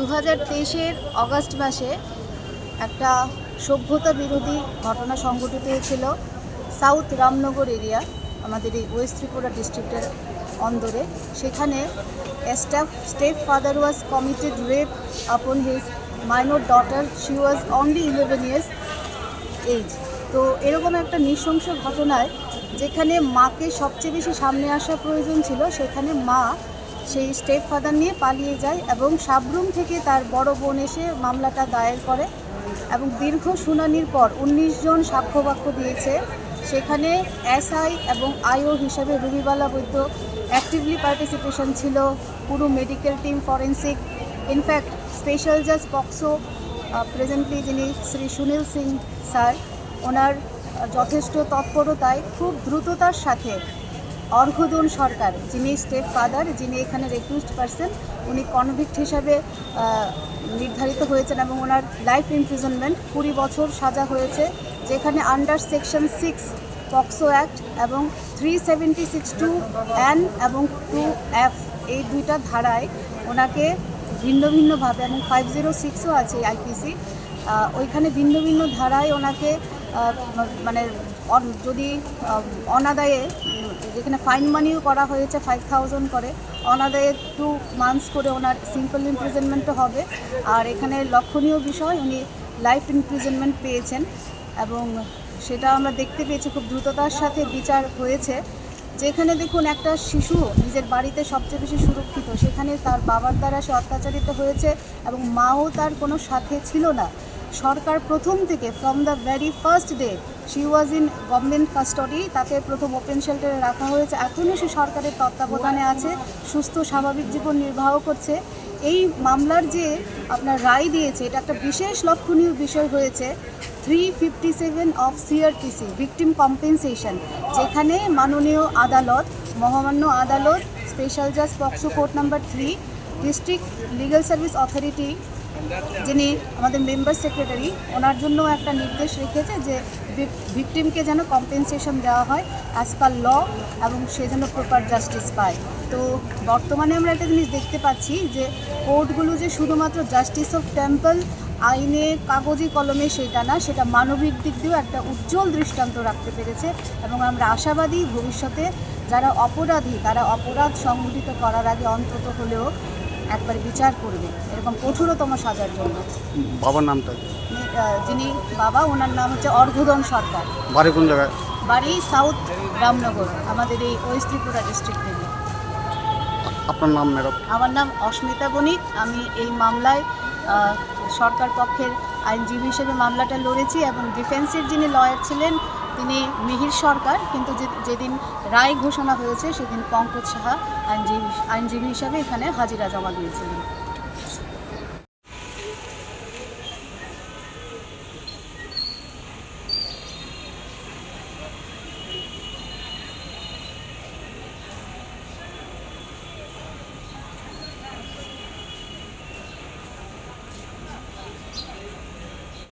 দু হাজার তেইশের অগস্ট মাসে একটা সভ্যতা বিরোধী ঘটনা সংঘটিত হয়েছিল সাউথ রামনগর এরিয়া, আমাদের এই ওয়েস্ট ত্রিপুরা ডিস্ট্রিক্টের অন্দরে। সেখানে staff step father was committed rape upon his minor daughter she was only eleven years age তো এরকম একটা নৃশংস ঘটনায় যেখানে মাকে সবচেয়ে বেশি সামনে আসা প্রয়োজন ছিল, সেখানে মা সেই স্টেপ ফাদার নিয়ে পালিয়ে যায় এবং সাবরুম থেকে তার বড় বোন এসে মামলাটা দায়ের করে এবং দীর্ঘ শুনানির পর উনিশ জন সাক্ষ্যবাক্য দিয়েছে। সেখানে এসআই এবং আইও হিসাবে রুবিবালা বৈদ্য অ্যাক্টিভলি পার্টিসিপেশন ছিল, পুরো medical team forensic in fact special জাজ পক্সো প্রেজেন্টলি যিনি শ্রী সুনীল সিং স্যার, ওনার যথেষ্ট তৎপরতায় খুব দ্রুততার সাথে অর্ঘদন সরকার, যিনি স্টেপ ফাদার যিনি এখানে রেকিউজড পারসন উনি কনভিক্ট হিসাবে নির্ধারিত হয়েছেন এবং ওনার লাইফ ইমপ্রিজনমেন্ট কুড়ি বছর সাজা হয়েছে, যেখানে under section six POCSO act এবং three seventy six two N এবং টু এফ এই দুইটা ধারায় ওনাকে ভিন্ন ভিন্নভাবে এবং ফাইভ জিরো সিক্সও আছে আইপিসি ওইখানে ভিন্ন ভিন্ন ধারায় ওনাকে মানে যদি অনাদায়ে, যেখানে ফাইন মানিও করা হয়েছে ফাইভ থাউজেন্ড করে, অনাদায়ে টু মান্থস করে ওনার সিম্পল ইমপ্রিজনমেন্টও হবে। আর এখানে লক্ষণীয় বিষয়, উনি লাইফ ইমপ্রিজনমেন্ট পেয়েছেন এবং সেটা আমরা দেখতে পেয়েছি খুব দ্রুততার সাথে বিচার হয়েছে। যেখানে দেখুন, একটা শিশু নিজের বাড়িতে সবচেয়ে বেশি সুরক্ষিত, সেখানে তার বাবার দ্বারা সে অত্যাচারিত হয়েছে এবং মাও তার কোনো সাথে ছিল না। সরকার প্রথম থেকে from the very first day she was in government custody তাকে প্রথম ওপেন শেল্টারে রাখা হয়েছে। এখনও সে সরকারের তত্ত্বাবধানে আছে, সুস্থ, স্বাভাবিক জীবন নির্বাহ করছে। এই মামলার যে আপনার রায় দিয়েছে, এটা একটা বিশেষ লক্ষণীয় বিষয় হয়েছে। Three fifty seven of CRTC victim compensation যেখানে মাননীয় আদালত, মহামান্য আদালত স্পেশাল জাজ POCSO court number three district legal service authority যিনি আমাদের মেম্বার সেক্রেটারি, ওনার জন্য একটা নির্দেশ রেখেছে যে ভিকটিমকে যেন কম্পেনসেশন দেওয়া হয় অ্যাজ পার ল এবং সে যেন প্রপার জাস্টিস পায়। তো বর্তমানে আমরা একটা জিনিস দেখতে পাচ্ছি যে কোর্টগুলো যে শুধুমাত্র জাস্টিস অফ টেম্পল আইনে কাগজি কলমে সেটা না, সেটা মানবিক দিক দিয়েও একটা উজ্জ্বল দৃষ্টান্ত রাখতে পেরেছে এবং আমরা আশাবাদী ভবিষ্যতে যারা অপরাধী, তারা অপরাধ সংঘটিত করার আগে অন্তত হলেও একবার বিচার করবে। এরকম কঠোরতম সাজার জন্য। বাবার নামটা? যিনি বাবা ওনার নাম হচ্ছে অর্ঘদন সরকার। বাড়ি কোন জায়গায়? বাড়ি সাউথ রামনগর আমাদের এই ওয়েস্ট ত্রিপুরা ডিস্ট্রিক্ট থেকে। আপনার নাম ম্যাডাম? আমার নাম অস্মিতা বণিক। আমি এই মামলায় সরকার পক্ষের আইনজীবী হিসেবে মামলাটা লড়েছি এবং ডিফেন্সের যিনি লয়ার ছিলেন তিনি মিহির সরকার, কিন্তু যেদিন রায় ঘোষণা হয়েছে, সেদিন পঙ্কজ সাহা আইনজীবী আইনজীবী হিসাবে এখানে হাজিরা জমা দিয়েছিলেন।